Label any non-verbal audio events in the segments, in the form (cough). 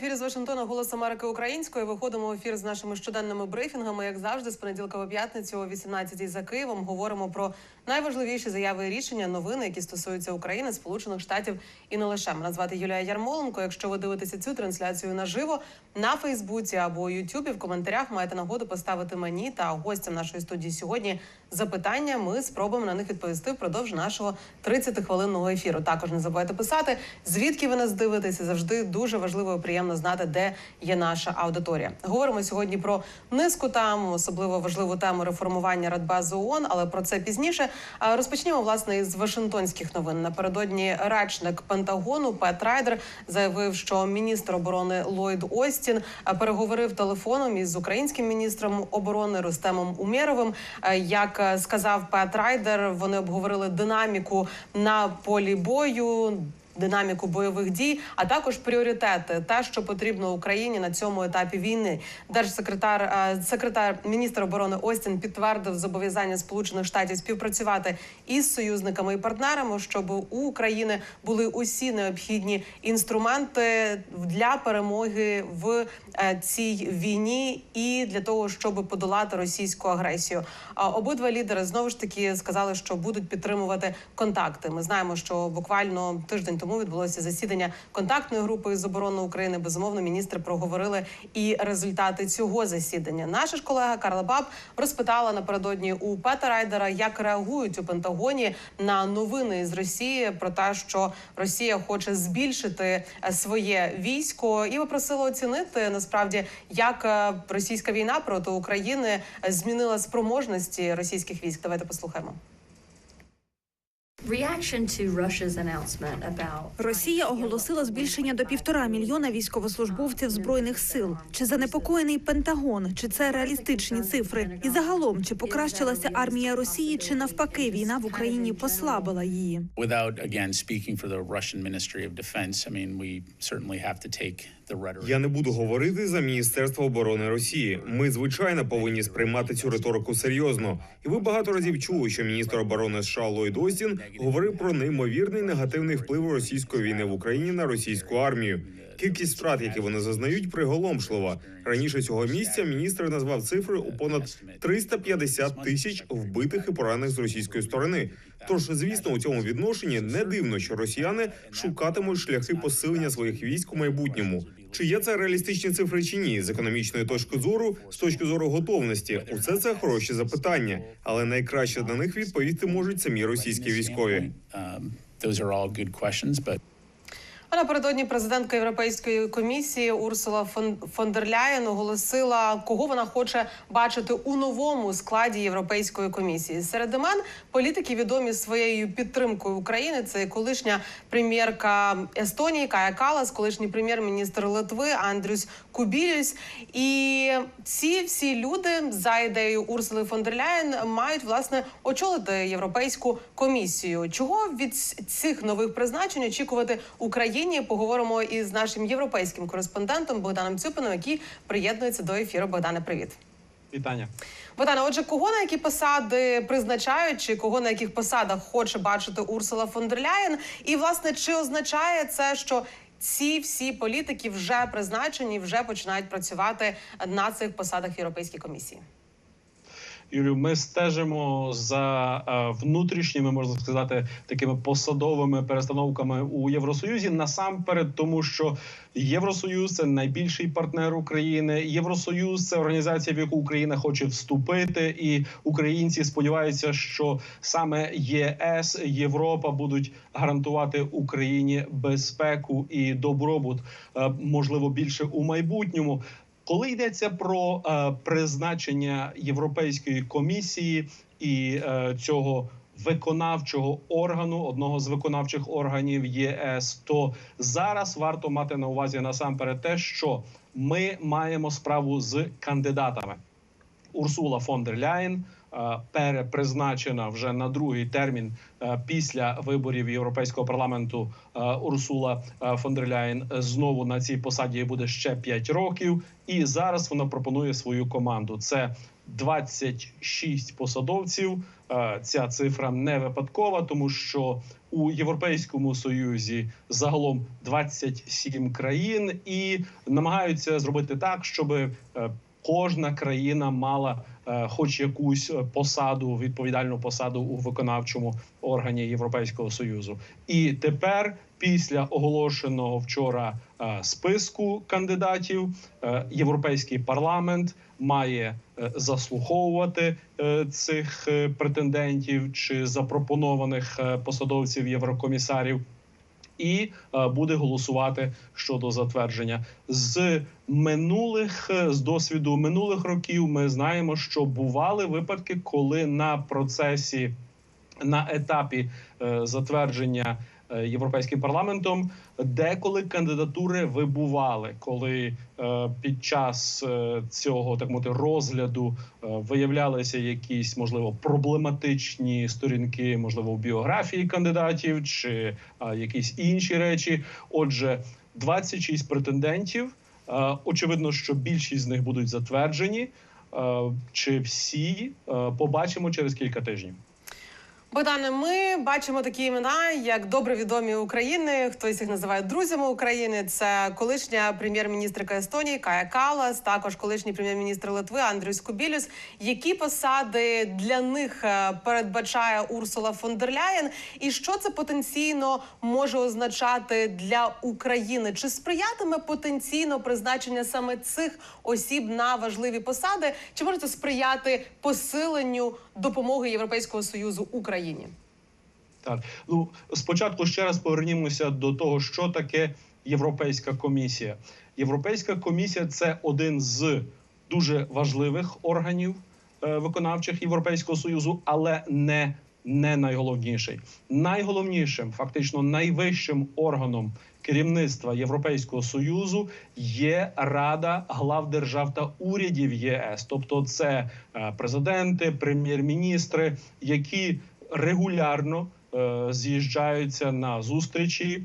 ефірі з Вашингтона Голос Америки Української. Виходимо в ефір з нашими щоденними брифінгами. Як завжди, з понеділка по п'ятницю о 18-й за Києвом говоримо про найважливіші заяви і рішення, новини, які стосуються України, Сполучених Штатів і не лише. Мене звати Юлія Ярмоленко. Якщо ви дивитеся цю трансляцію наживо на Фейсбуці або Ютубі, в коментарях маєте нагоду поставити мені та гостям нашої студії сьогодні запитання. Ми спробуємо на них відповісти впродовж нашого 30-хвилинного ефіру. Також не забувайте писати, звідки ви нас дивитеся. Завжди дуже важливо і приємно знати, де є наша аудиторія. Говоримо сьогодні про низку там, особливо важливу тему реформування Радбази ООН, але про це пізніше. Розпочнімо власне із Вашингтонських новин. Напередодні речник Пентагону Пет Райдер заявив, що міністр оборони Ллойд Остін переговорив телефоном із українським міністром оборони Рустемом Умєровим. Е, Як е, сказав Пет Райдер, вони обговорили динаміку на полі бою. Динаміку бойових дій, а також пріоритети, те, що потрібно Україні на цьому етапі війни. Держсекретар е, секретар міністр оборони Остін підтвердив зобов'язання Сполучених Штатів співпрацювати із союзниками і партнерами, щоб у України були усі необхідні інструменти для перемоги в е, цій війні і для того, щоб подолати російську агресію. Обидва лідери знову ж таки сказали, що будуть підтримувати контакти. Ми знаємо, що буквально тиждень тому відбулося засідання контактної групи з оборони України. Безумовно, міністри проговорили і результати цього засідання. Наша ж колега Карла Баб розпитала напередодні у Пета Райдера, як реагують у Пентагоні на новини з Росії про те, що Росія хоче збільшити е, своє військо, і попросила оцінити насправді, як е, російська війна проти України е, змінила спроможності російських військ. Давайте послухаємо. Росія оголосила збільшення до півтора мільйона військовослужбовців збройних сил. Чи занепокоєний Пентагон? Чи це реалістичні цифри? І загалом чи покращилася армія Росії, чи навпаки війна в Україні послабила її? Without again speaking for the Russian Ministry of Defense, I mean, we certainly have to take. Я не буду говорити за Міністерство оборони Росії. Ми звичайно повинні сприймати цю риторику серйозно. І ви багато разів чули, що міністр оборони США Ллойд Остін говорив про неймовірний негативний вплив російської війни в Україні на російську армію. Кількість втрат, які вони зазнають, приголомшлива. Раніше цього місця міністр назвав цифри у понад 350 тисяч вбитих і поранених з російської сторони. Тож, звісно, у цьому відношенні не дивно, що росіяни шукатимуть шляхи посилення своїх військ у майбутньому. Чи є це реалістичні цифри чи ні? З економічної точки зору, з точки зору готовності, усе це хороші запитання, але найкраще на них відповісти можуть самі російські військові. А напередодні президентка Європейської комісії Урсула фон, фон дер Ляєн оголосила, кого вона хоче бачити у новому складі Європейської комісії. Серед імен політики відомі своєю підтримкою України. Це колишня прем'єрка Естонії Кая Калас, колишній прем'єр-міністр Литви Андрюс Кубілюс. І ці всі люди за ідеєю Урсули фон дер Ляєн мають власне очолити європейську комісію. Чого від цих нових призначень очікувати Україні? Поговоримо із нашим європейським кореспондентом Богданом Цюпином, який приєднується до ефіру. Богдане, привіт. Вітання. Богдане, отже, кого на які посади призначають, чи кого на яких посадах хоче бачити Урсула фон дер Ляєн? І власне чи означає це, що ці всі політики вже призначені, вже починають працювати на цих посадах Європейській комісії? Юлю, ми стежимо за е, внутрішніми, можна сказати, такими посадовими перестановками у Євросоюзі. Насамперед, тому що Євросоюз це найбільший партнер України. Євросоюз це організація, в яку Україна хоче вступити, і українці сподіваються, що саме ЄС Європа будуть гарантувати Україні безпеку і добробут, е, можливо, більше у майбутньому. Коли йдеться про е, призначення Європейської комісії і е, цього виконавчого органу, одного з виконавчих органів ЄС, то зараз варто мати на увазі насамперед те, що ми маємо справу з кандидатами. Урсула фон дер Ляєн перепризначена вже на другий термін е, після виборів Європейського парламенту е, Урсула е, фон знову на цій посаді буде ще 5 років. І зараз вона пропонує свою команду. Це 26 посадовців. Е, Ця цифра не випадкова, тому що у Європейському Союзі загалом 27 країн і намагаються зробити так, щоб е, кожна країна мала е, хоч якусь е, посаду, відповідальну посаду у виконавчому органі Європейського союзу. І тепер, після оголошеного вчора е, списку кандидатів, європейський парламент має заслуховувати цих претендентів чи запропонованих посадовців єврокомісарів. І е, буде голосувати щодо затвердження з минулих е, з досвіду минулих років. Ми знаємо, що бували випадки, коли на процесі на етапі е, затвердження європейським парламентом деколи кандидатури вибували, коли е, під час е, цього так мовити розгляду е, виявлялися якісь можливо проблематичні сторінки, можливо, в біографії кандидатів чи е, якісь інші речі. Отже, 26 претендентів. Е, Очевидно, що більшість з них будуть затверджені. Е, Чи всі е, побачимо через кілька тижнів? Богдане, ми бачимо такі імена, як добре відомі України. Хтось їх називає друзями України. Це колишня прем'єр-міністрка Естонії Кая Калас, також колишній прем'єр-міністр Литви Андрій Скубілюс. Які посади для них е, передбачає Урсула фон дер Ляєн? І що це потенційно може означати для України? Чи сприятиме потенційно призначення саме цих осіб на важливі посади? Чи може це сприяти посиленню допомоги Європейського союзу Україні? Так, ну спочатку ще раз повернімося до того, що таке Європейська комісія. Європейська комісія це один з дуже важливих органів е, виконавчих Європейського союзу, але не, не найголовніший. Найголовнішим, фактично найвищим органом керівництва Європейського союзу є Рада глав держав та урядів ЄС, тобто це е, президенти, прем'єр-міністри, які регулярно е, з'їжджаються на зустрічі.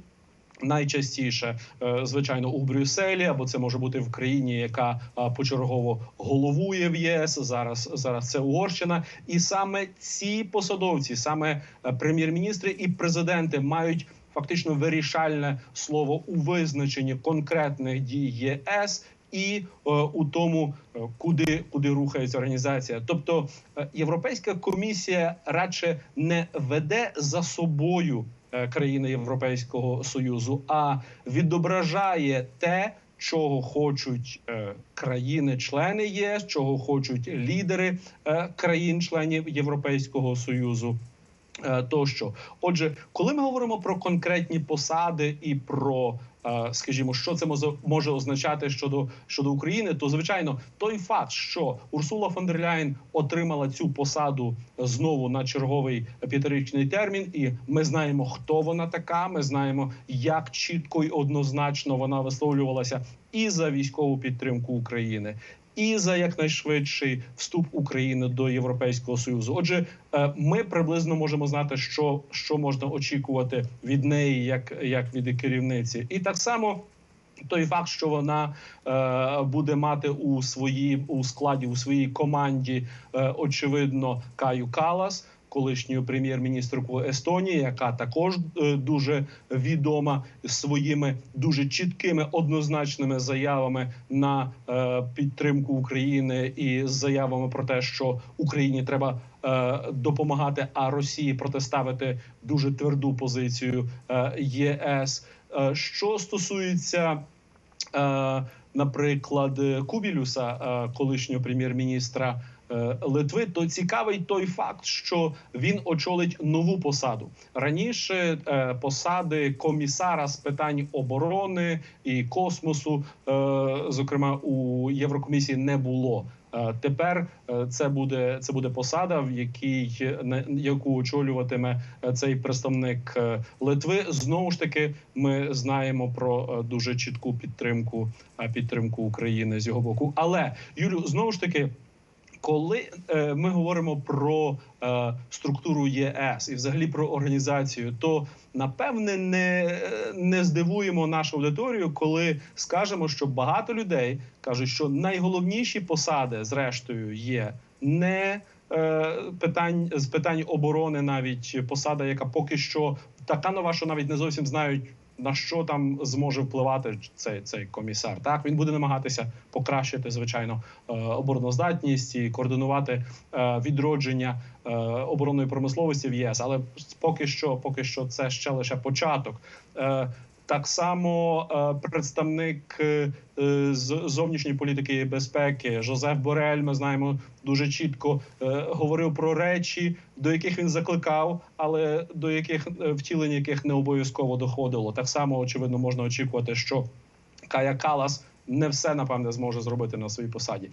Найчастіше, е, звичайно, у Брюсселі, або це може бути в країні, яка почергово головує в ЄС. Зараз зараз це Угорщина, і саме ці посадовці, саме е, прем'єр-міністри і президенти, мають фактично вирішальне слово у визначенні конкретних дій ЄС і е, у тому, е, куди куди рухається організація. Тобто е, Європейська комісія радше не веде за собою країни Європейського союзу, а відображає те. Чого хочуть країни-члени ЄС, чого хочуть лідери країн-членів Європейського союзу, тощо. Отже, коли ми говоримо про конкретні посади і про, скажімо, що це може, означати щодо щодо України, то звичайно той факт, що Урсула фон дер Ляйн отримала цю посаду знову на черговий п'ятирічний термін, і ми знаємо, хто вона така. Ми знаємо, як чітко і однозначно вона висловлювалася і за військову підтримку України. І за якнайшвидший вступ України до Європейського союзу. Отже, е, ми приблизно можемо знати, що, що можна очікувати від неї, як, як від керівниці, і так само. Той факт, що вона е, буде мати у своїй у складі у своїй команді, е, очевидно, Каю Калас, колишню прем'єр-міністрку Естонії, яка також е, дуже відома своїми дуже чіткими однозначними заявами на е, підтримку України і заявами про те, що Україні треба е, допомагати, а Росії протиставити дуже тверду позицію ЄС. Що стосується, наприклад, Кубілюса, колишнього прем'єр-міністра Литви, то цікавий той факт, що він очолить нову посаду раніше. е, Посади комісара з питань оборони і космосу, е, зокрема у Єврокомісії, не було. Е, Тепер е, це буде це буде посада, в якій яку очолюватиме е, цей представник е, Литви. Знову ж таки, ми знаємо про е, дуже чітку підтримку е, підтримку України з його боку. Але Юлю, знову ж таки. Коли е, ми говоримо про е, структуру ЄС і взагалі про організацію, то напевне не, не здивуємо нашу аудиторію, коли скажемо, що багато людей кажуть, що найголовніші посади, зрештою, є не е, питань з питань оборони, навіть посада, яка поки що така нова, що навіть не зовсім знають. На що там зможе впливати цей цей комісар? Так він буде намагатися покращити звичайно е, обороноздатність і координувати е, відродження е, оборонної промисловості в ЄС. Але поки що, поки що, це ще лише початок. Так само е, представник е, з зовнішньої політики і безпеки Жозеф Борель, ми знаємо дуже чітко е, говорив про речі, до яких він закликав, але до яких втілення яких не обов'язково доходило. Так само очевидно можна очікувати, що Кая Калас не все напевне зможе зробити на своїй посаді.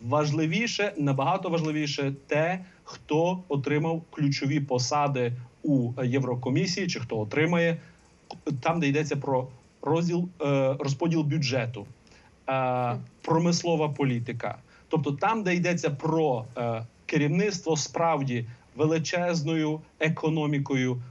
Важливіше, набагато важливіше, те, хто отримав ключові посади у Єврокомісії, чи хто отримає там, де йдеться про розділ е, розподіл бюджету, е, промислова політика, тобто там, де йдеться про е, керівництво справді величезною економікою,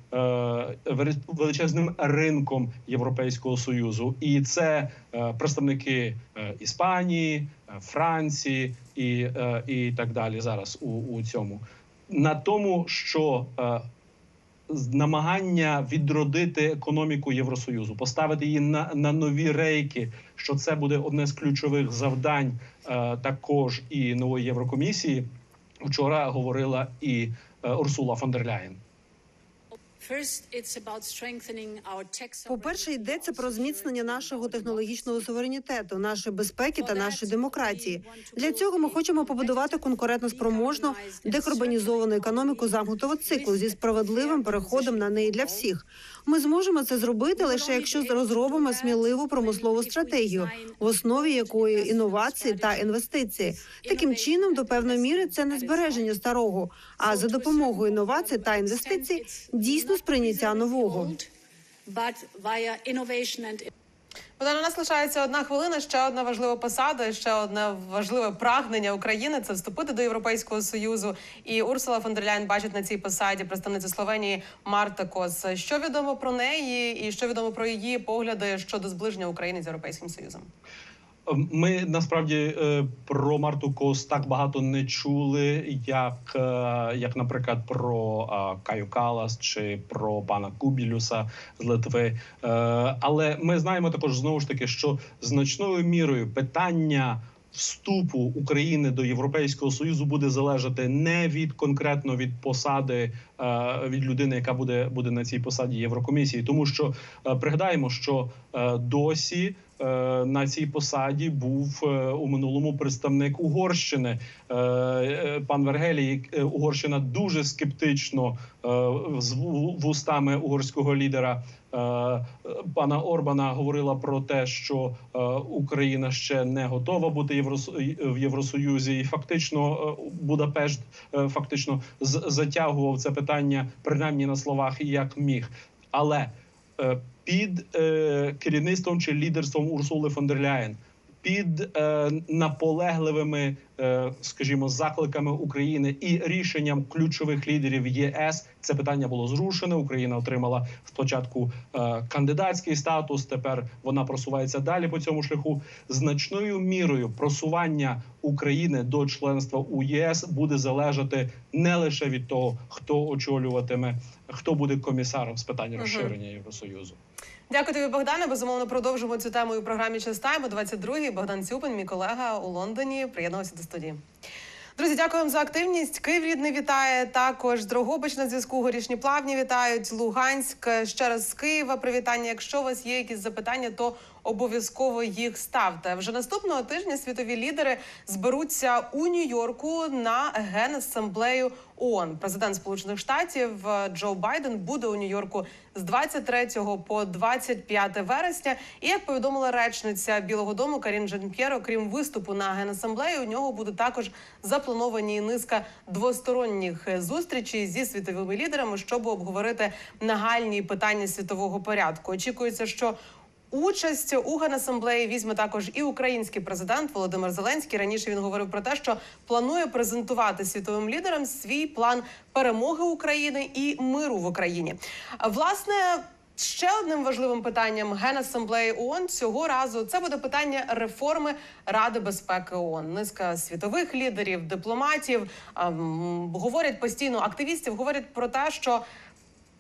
величезним ринком Європейського союзу, і це представники Іспанії, Франції і, і так далі. Зараз у, у цьому. На тому, що намагання відродити економіку Євросоюзу, поставити її на, на нові рейки. Що це буде одне з ключових завдань е, також і нової Єврокомісії. Вчора говорила і е, Урсула фон дер Ляєн. По-перше, йдеться про зміцнення нашого технологічного суверенітету, нашої безпеки та нашої демократії. Для цього ми хочемо побудувати конкурентно спроможну декарбонізовану економіку замкнутого циклу зі справедливим переходом на неї для всіх. Ми зможемо це зробити лише якщо розробимо сміливу промислову стратегію, в основі якої інновації та інвестиції. Таким чином, до певної міри, це не збереження старого, а за допомогою інновацій та інвестицій дійсно сприйняття нового. Богдан, у нас лишається одна хвилина. Ще одна важлива посада, ще одне важливе прагнення України це вступити до Європейського союзу. І Урсула фон бачить на цій посаді представницю Словенії Марта Кос. Що відомо про неї, і що відомо про її погляди щодо зближення України з Європейським Союзом? Ми насправді е, про Марту Кос так багато не чули, як, е, як наприклад, про Каю Калас чи про пана Кубілюса з Литви. Е, Але ми знаємо також знову ж таки, що значною мірою питання. Вступу України до Європейського союзу буде залежати не від конкретно від посади від людини, яка буде буде на цій посаді Єврокомісії, тому що пригадаємо, що досі на цій посаді був е, у минулому представник Угорщини. Е, е, Пан Вергелій, е, Угорщина дуже скептично е, з вустами угорського лідера. е, е, Пана Орбана говорила про те, що е, Україна ще не готова бути в Євросоюзі, і фактично е, Будапешт е, фактично затягував це питання принаймні на словах як міг. Але е, під е, керівництвом чи лідерством Урсули фон дер Ляєн, під е, наполегливими, е, скажімо, закликами України і рішенням ключових лідерів ЄС це питання було зрушене. Україна отримала спочатку е, кандидатський статус. Тепер вона просувається далі по цьому шляху. Значною мірою просування України до членства у ЄС буде залежати не лише від того, хто очолюватиме, хто буде комісаром з питань розширення Євросоюзу. Дякую тобі, Богдане. Безумовно, продовжимо цю тему у програмі «Час Тайм» о 22-й. Богдан Цюпин, мій колега у Лондоні, приєднався до студії. Друзі, дякую вам за активність. Київ рідний вітає. Також Дрогобич на зв'язку. Горішні плавні вітають. Луганськ ще раз з Києва. Привітання. Якщо у вас є якісь запитання, то обов'язково їх ставте. Вже наступного тижня світові лідери зберуться у Нью-Йорку на генасамблею ООН. Президент Сполучених Штатів е, Джо Байден буде у Нью-Йорку з 23 по 25 вересня. І як повідомила речниця Білого Дому Карін Жан-П'єро, крім виступу на генасамблеї, у нього буде також заплановані низка двосторонніх е, зустрічей зі світовими лідерами, щоб обговорити нагальні питання світового порядку. Очікується, що Участь у генасамблеї візьме також і український президент Володимир Зеленський. Раніше він говорив про те, що планує презентувати світовим лідерам свій план перемоги України і миру в Україні. Власне. Ще одним важливим питанням Генасамблеї ООН цього разу це буде питання реформи Ради безпеки ООН. Низка світових лідерів, дипломатів а, м, говорять постійно активістів, говорять про те, що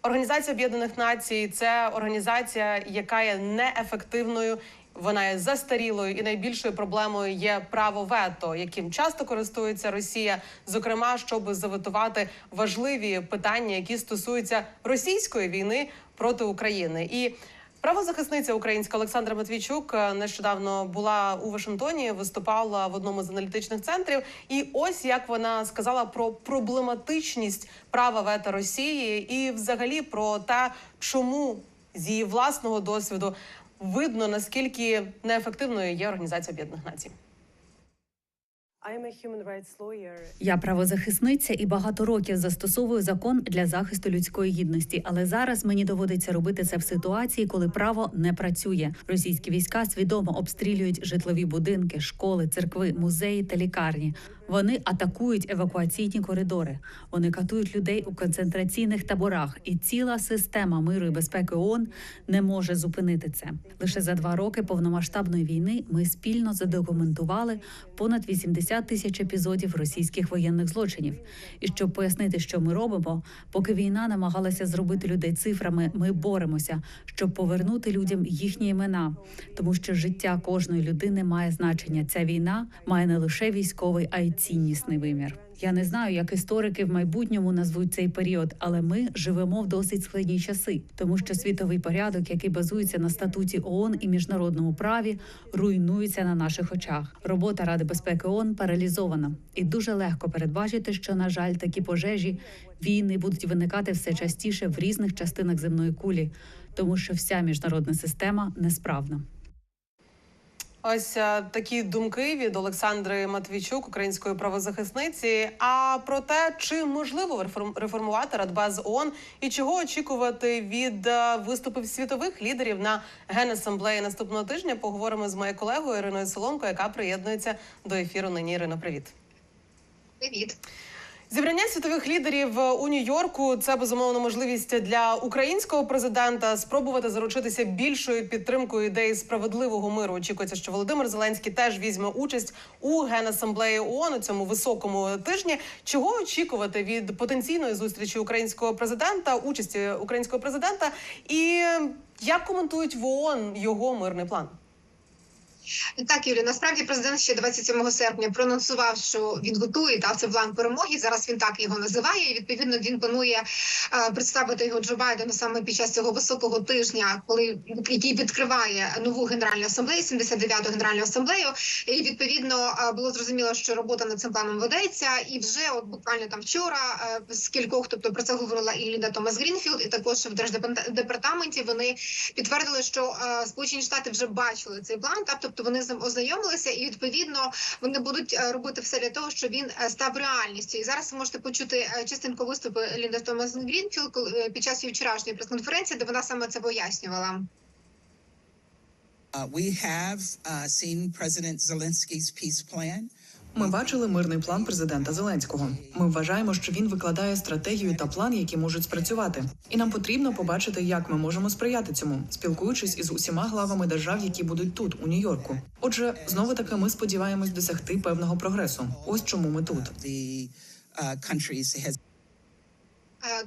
Організація Об'єднаних Націй це організація, яка є неефективною. Вона є застарілою і найбільшою проблемою є право вето, яким часто користується Росія, зокрема, щоб заветувати важливі питання, які стосуються російської війни проти України. І правозахисниця українська Олександра Матвійчук е, нещодавно була у Вашингтоні, виступала в одному з аналітичних центрів. І ось як вона сказала про проблематичність права вето Росії, і взагалі про те, чому з її власного досвіду видно наскільки неефективною є організація Об'єднаних Націй. Я правозахисниця і багато років застосовую закон для захисту людської гідності. Але зараз мені доводиться робити це в ситуації, коли право не працює. Російські війська свідомо обстрілюють житлові будинки, школи, церкви, музеї та лікарні. Вони атакують евакуаційні коридори. Вони катують людей у концентраційних таборах, і ціла система миру і безпеки ООН не може зупинити це. Лише за два роки повномасштабної війни ми спільно задокументували понад 80 тисяч епізодів російських воєнних злочинів. І щоб пояснити, що ми робимо, поки війна намагалася зробити людей цифрами, ми боремося, щоб повернути людям їхні імена, тому що життя кожної людини має значення. Ця війна має не лише військовий, а й ціннісний вимір. Я не знаю, як історики в майбутньому назвуть цей період, але ми живемо в досить складні часи, тому що світовий порядок, який базується на статуті ООН і міжнародному праві, руйнується на наших очах. Робота Ради безпеки ООН паралізована, і дуже легко передбачити, що на жаль, такі пожежі війни будуть виникати все частіше в різних частинах земної кулі, тому що вся міжнародна система несправна. Ось е, такі думки від Олександри Матвійчук, української правозахисниці. А про те, чи можливо реформ- реформувати Радбез ООН і чого очікувати від е, виступів світових лідерів на генасамблеї наступного тижня, поговоримо з моєю колегою Іриною Соломко, яка приєднується до ефіру. Нині Ірино, привіт. Привіт. Зібрання світових лідерів у Нью-Йорку це безумовно можливість для українського президента спробувати заручитися більшою підтримкою ідеї справедливого миру. Очікується, що Володимир Зеленський теж візьме участь у генасамблеї ООН у цьому високому тижні. Чого очікувати від потенційної зустрічі українського президента, участі українського президента, і як коментують в ООН його мирний план? Так, Юлі, насправді президент ще 27 серпня проанонсував, що він готує дав це план перемоги. Зараз він так його називає. І відповідно він планує е, представити його Джо Байдену саме під час цього високого тижня, коли який відкриває нову генеральну асамблею, 79-ту генеральну асамблею. І відповідно е, було зрозуміло, що робота над цим планом ведеться. І вже от буквально там вчора е, з кількох, тобто про це говорила і Лінда Томас Грінфілд, і також в держдепартаменті вони підтвердили, що Сполучені Штати вже бачили цей план, та, тобто вони з ним ознайомилися, і відповідно вони будуть е, робити все для того, щоб він е, став реальністю. І зараз ви можете почути е, частинку виступу Лінда Томас Грінфілд під час її вчорашньої прес-конференції, де вона саме це пояснювала. Uh, we have uh, seen President Zelensky's peace plan. Ми бачили мирний план президента Зеленського. Ми вважаємо, що він викладає стратегію та план, які можуть спрацювати. І нам потрібно побачити, як ми можемо сприяти цьому, спілкуючись із усіма главами держав, які будуть тут, у Нью-Йорку. Отже, знову таки, ми сподіваємось досягти певного прогресу. Ось чому ми тут. The uh, countries has Е,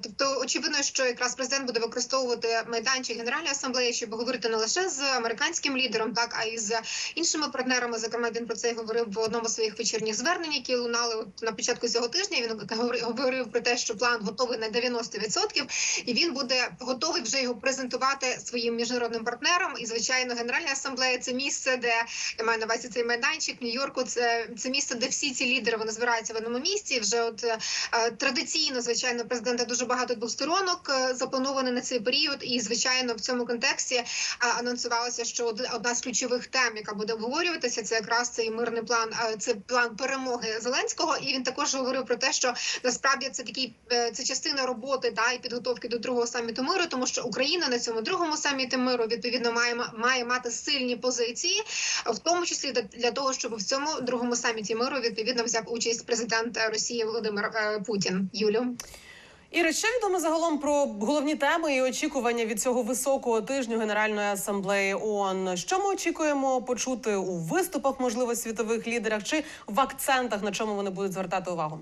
Тобто, очевидно, що якраз президент буде використовувати майданчик Генеральної асамблеї, щоб говорити не лише з американським лідером, так а й з іншими партнерами. Зокрема, він про це говорив в одному з своїх вечірніх звернень, які лунали на початку цього тижня. Він говори- говорив про те, що план готовий на 90%, і він буде готовий вже його презентувати своїм міжнародним партнерам. І звичайно, Генеральна асамблея це місце, де я маю на увазі цей майданчик Нью-Йорку. Це, це місце, де всі ці лідери вони збираються в одному місці. Вже от е, традиційно, звичайно, президент мене дуже багато двосторонок е, заплановані на цей період. І звичайно, в цьому контексті е, анонсувалося, що од- одна з ключових тем, яка буде обговорюватися, це якраз цей мирний план. е, Це план перемоги Зеленського. І він також говорив про те, що насправді це такий це частина роботи та і підготовки до другого саміту миру, тому що Україна на цьому другому саміті миру відповідно має має мати сильні позиції, в тому числі для- того, щоб в цьому другому саміті миру відповідно взяв участь президент Росії Володимир Путін. Юлю. Іри, що відомо загалом про головні теми і очікування від цього високого тижню Генеральної асамблеї ООН? Що ми очікуємо почути у виступах, можливо, світових лідерах чи в акцентах, на чому вони будуть звертати увагу?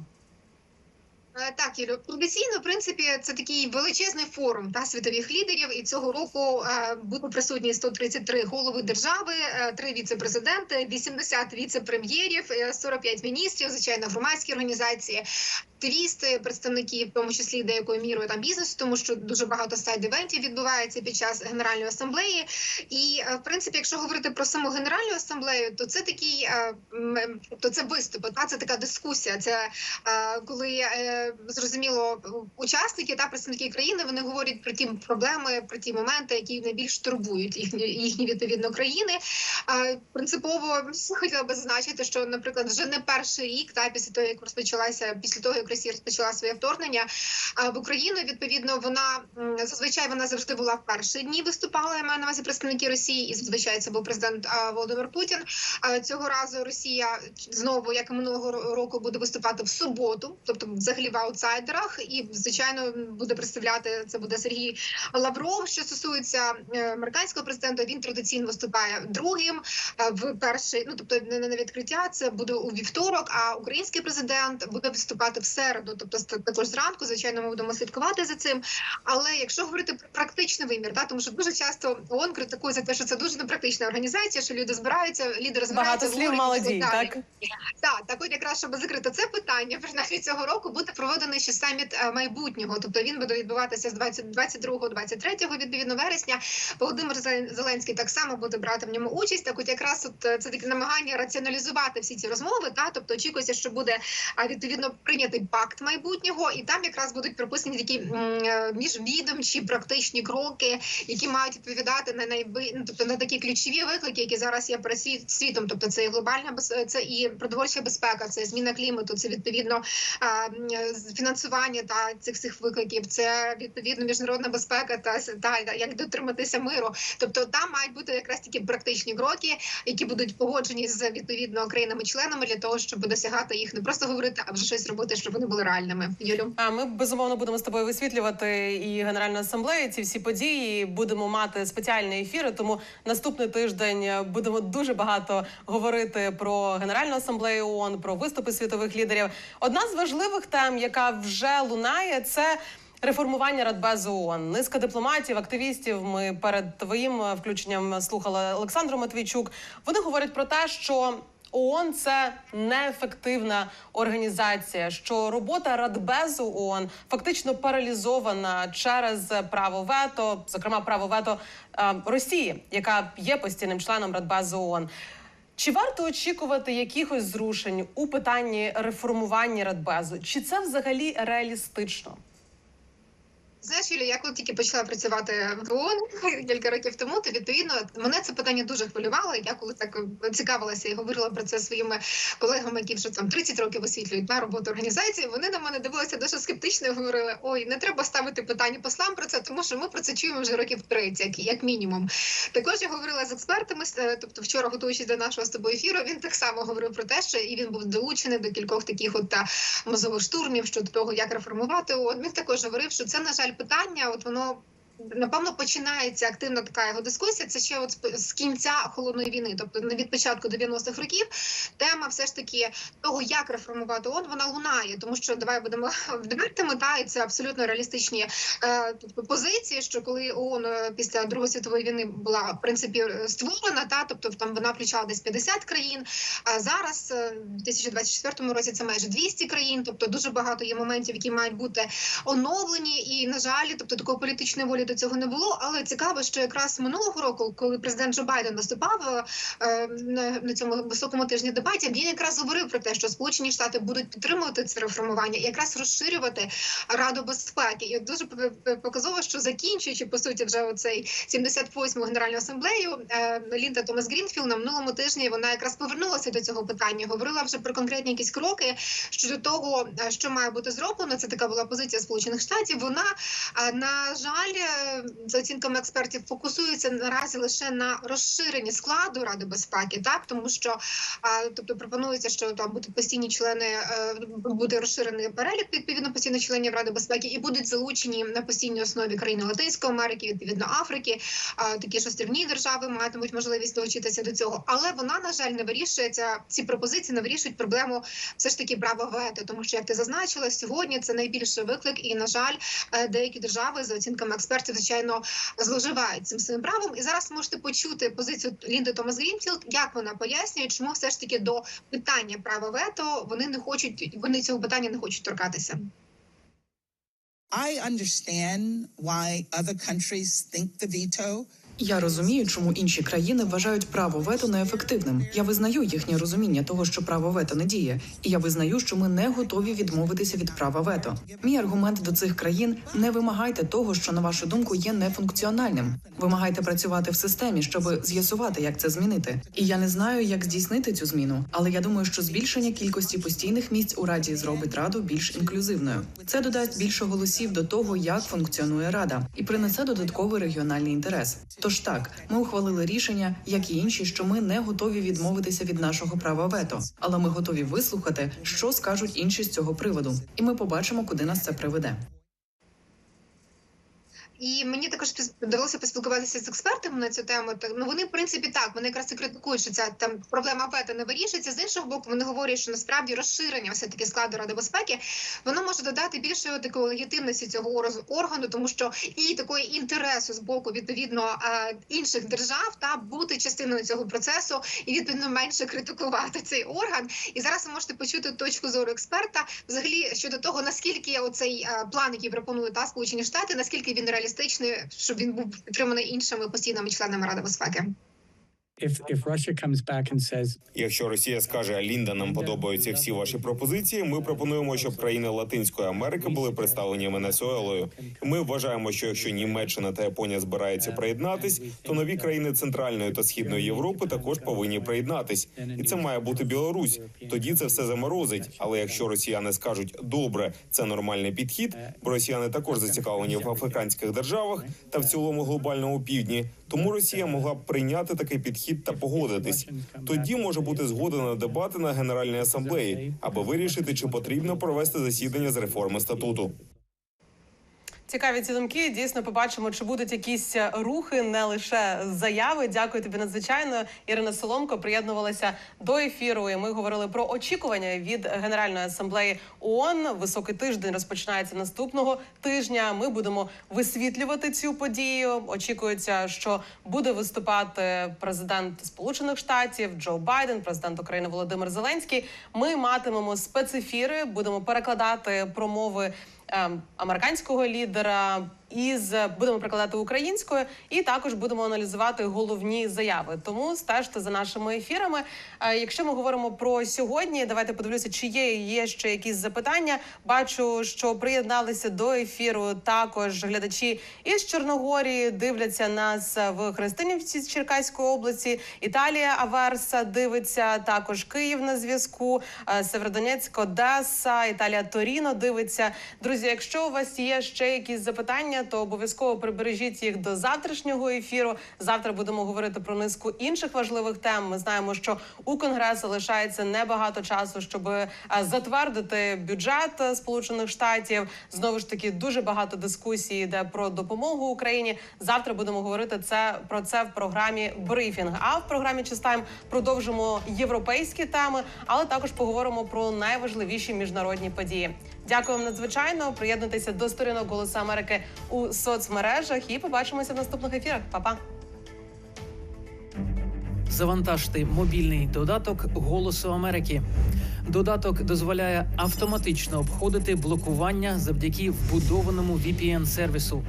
Е, Так, Юлю, традиційно, в принципі, це такий величезний форум та світових лідерів. І цього року е, буде присутні 133 голови держави, е, 3 віце-президенти, 80 віце-прем'єрів, е, 45 міністрів, звичайно, громадські організації, активісти, представники, в тому числі деякою мірою там бізнесу, тому що дуже багато сайд-івентів відбувається під час генеральної асамблеї. І е, в принципі, якщо говорити про саму генеральну асамблею, то це такий е, то це виступи, та це така дискусія. Це е, коли е, зрозуміло учасники та представники країни вони говорять про ті проблеми, про ті моменти, які найбільш турбують їхні їхні відповідно країни. Принципово хотіла би зазначити, що, наприклад, вже не перший рік, та після того як розпочалася, після того як Росія розпочала своє вторгнення в Україну, відповідно, вона зазвичай вона завжди була в перші дні. Виступала я маю на увазі представники Росії, і зазвичай це був президент Володимир Путін. А цього разу Росія знову, як і минулого року, буде виступати в суботу, тобто взагалі в аутсайдерах, і звичайно буде представляти це буде Сергій Лавров. Що стосується е, американського президента, він традиційно виступає другим е, в перший, ну тобто не на відкриття. Це буде у вівторок. А український президент буде виступати в середу, тобто також зранку. Звичайно, ми будемо слідкувати за цим. Але якщо говорити про практичний вимір, да, тому що дуже часто ООН критикує за те, що це дуже непрактична організація, що люди збираються, лідери збираються Багато слів, говорять мало і так так? Так, так от якраз щоб закрити це питання, принаймні цього року буде проведений ще саміт е, майбутнього. Тобто він буде відбуватися з 20 22-23 відповідно вересня. Володимир Зелен- Зеленський так само буде брати в ньому участь. Так, от якраз от е, це таке намагання раціоналізувати всі ці розмови. Та тобто очікується, що буде відповідно прийнятий пакт майбутнього, і там якраз будуть прописані такі е, міжвідомчі практичні кроки, які мають відповідати на найби... ну, тобто на такі ключові виклики, які зараз є перед світ- світом. Тобто це і глобальна це і продовольча безпека, це зміна клімату, це відповідно фінансування та цих всіх викликів. Це відповідно міжнародна безпека та, та як дотриматися миру. Тобто там мають бути якраз такі практичні кроки, які будуть погоджені з відповідно країнами-членами для того, щоб досягати їх не просто говорити, а вже щось робити, щоб вони були реальними. Юлю. А ми безумовно будемо з тобою висвітлювати і Генеральну асамблею ці всі події. Будемо мати спеціальні ефіри. Тому наступний тиждень будемо дуже багато говорити про Генеральну асамблею ООН, про виступи світових лідерів. Одна з важливих тем, яка вже лунає, це. Реформування Радбезу ООН. Низка дипломатів, активістів. Ми перед твоїм е, включенням слухали Олександру Матвійчук. Вони говорять про те, що ООН – це неефективна організація. Що робота Радбезу ООН фактично паралізована через право вето, зокрема право вето е, Росії, яка є постійним членом Радбезу ООН. Чи варто очікувати якихось зрушень у питанні реформування Радбезу? Чи це взагалі реалістично? Знаєш, Юлія, я коли тільки почала працювати в ООН кілька років тому, то відповідно мене це питання дуже хвилювало. Я коли так цікавилася і говорила про це своїми колегами, які вже там 30 років висвітлюють на роботу організації. Вони на мене дивилися дуже скептично і говорили: ой, не треба ставити питання послам про це, тому що ми про це чуємо вже років 30, як мінімум. Також я говорила з експертами. е, Тобто, вчора готуючись до нашого з тобою ефіру, він так само говорив про те, що і він був долучений до кількох таких от та мозових штурмів щодо того, як реформувати ООН. Він також говорив, що це на жаль питання. От воно. Напевно, починається активна така його дискусія. Це ще от з- кінця холодної війни, тобто не від початку 90-х років. Тема все ж таки того, як реформувати ООН, вона лунає, тому що давай будемо (laughs) відвертими, та і це абсолютно реалістичні е, тобто позиції. Що коли ООН е, після Другої світової війни була в принципі е, створена, та тобто там вона включала десь 50 країн. А зараз е, в 2024 році це майже 200 країн. Тобто дуже багато є моментів, які мають бути оновлені, і на жаль, тобто такої політичної волі взагалі до цього не було. Але цікаво, що якраз минулого року, коли президент Джо Байден виступав е, на, цьому високому тижні дебатів, він якраз говорив про те, що Сполучені Штати будуть підтримувати це реформування, якраз розширювати Раду безпеки. І дуже показово, що закінчуючи по суті вже оцей 78-му генеральну асамблею, е, Лінда Томас Грінфілд на минулому тижні вона якраз повернулася до цього питання. Говорила вже про конкретні якісь кроки щодо того, е, що має бути зроблено. Це така була позиція Сполучених Штатів. Вона на жаль, за оцінками експертів, фокусується наразі лише на розширенні складу Ради безпеки, так? Тому що тобто пропонується, що там будуть постійні члени, е, буде розширений перелік відповідно постійних членів Ради безпеки, і будуть залучені на постійній основі країни Латинської Америки, відповідно Африки. Такі ж острівні держави матимуть можливість долучитися до цього, але вона на жаль не вирішує ця ці пропозиції, не вирішують проблему все ж таки права вето, тому що як ти зазначила сьогодні, це найбільший виклик, і на жаль, е, деякі держави за оцінками експертів, звичайно, зловживають цим своїм правом. І зараз можете почути позицію Лінди Томас Грінфілд, як вона пояснює, чому все ж таки до питання права вето вони не хочуть, вони цього питання не хочуть торкатися. I understand why other countries think the veto Я розумію, чому інші країни вважають право вето неефективним. Я визнаю їхнє розуміння того, що право вето не діє, і я визнаю, що ми не готові відмовитися від права вето. Мій аргумент до цих країн не вимагайте того, що на вашу думку є нефункціональним. Вимагайте працювати в системі, щоб з'ясувати, як це змінити. І я не знаю, як здійснити цю зміну, але я думаю, що збільшення кількості постійних місць у раді зробить раду більш інклюзивною. Це додасть більше голосів до того, як функціонує рада, і принесе додатковий регіональний інтерес. Тож так, ми ухвалили рішення, як і інші, що ми не готові відмовитися від нашого права вето, але ми готові вислухати, що скажуть інші з цього приводу, і ми побачимо, куди нас це приведе. І мені також довелося поспілкуватися з експертами на цю тему. Ну вони в принципі так вони якраз і критикують, що ця там проблема вето не вирішується. З іншого боку, вони говорять, що насправді розширення все таки складу ради безпеки воно може додати більшої такої легітимності цього органу, тому що і такої інтересу з боку відповідно інших держав та бути частиною цього процесу і відповідно менше критикувати цей орган. І зараз ви можете почути точку зору експерта взагалі щодо того, наскільки оцей план, який пропонує та Сполучені Штати, наскільки він реалістичний, щоб він був підтриманий іншими постійними членами Ради безпеки. If Якщо Росія скаже Лінда, нам подобаються всі ваші пропозиції. Ми пропонуємо, щоб країни Латинської Америки були представлені Венесуелою. Ми вважаємо, що якщо Німеччина та Японія збираються приєднатись, то нові країни Центральної та Східної Європи також повинні приєднатись. І це має бути Білорусь. Тоді це все заморозить. Але якщо росіяни скажуть добре, це нормальний підхід, бо росіяни також зацікавлені в африканських державах та в цілому глобальному півдні. Тому Росія могла б прийняти такий підхід та погодитись. Тоді може бути згода на дебати на генеральній асамблеї, аби вирішити, чи потрібно провести засідання з реформи статуту. Цікаві ці думки. Дійсно, побачимо, чи будуть якісь е, рухи, не лише заяви. Дякую тобі надзвичайно. Ірина Соломко приєднувалася до ефіру. І ми говорили про очікування від Генеральної асамблеї ООН. Високий тиждень розпочинається наступного тижня. Ми будемо висвітлювати цю подію. Очікується, що буде виступати президент Сполучених Штатів Джо Байден, президент України Володимир Зеленський. Ми матимемо спецефіри, будемо перекладати промови американського лідера. Із будемо прикладати українською, і також будемо аналізувати головні заяви. Тому стежте за нашими ефірами. Е, Якщо ми говоримо про сьогодні, давайте подивлюся, чи є, є ще якісь запитання. Бачу, що приєдналися до ефіру також глядачі із Чорногорії. Дивляться нас в Христинівці з Черкаської області. Італія Аверса дивиться також Київ на зв'язку. е, Северодонецьк, Одеса, Італія Торіно дивиться. Друзі, якщо у вас є ще якісь запитання, то обов'язково прибережіть їх до завтрашнього ефіру. Завтра будемо говорити про низку інших важливих тем. Ми знаємо, що у конгресу лишається небагато часу, щоб е, затвердити бюджет е, Сполучених Штатів. Знову ж таки, дуже багато дискусій йде про допомогу Україні. Завтра будемо говорити це про це в програмі брифінг. А в програмі Чистайм продовжимо європейські теми, але також поговоримо про найважливіші міжнародні події. Дякую вам надзвичайно. Приєднуйтеся до сторінок Голосу Америки у соцмережах і побачимося в наступних ефірах. Па-па! Завантажте мобільний додаток Голосу Америки. Додаток дозволяє автоматично обходити блокування завдяки вбудованому VPN-сервісу.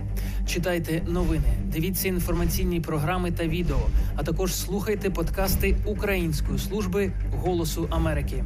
Читайте новини, дивіться інформаційні програми та відео, а також слухайте подкасти Української служби Голосу Америки.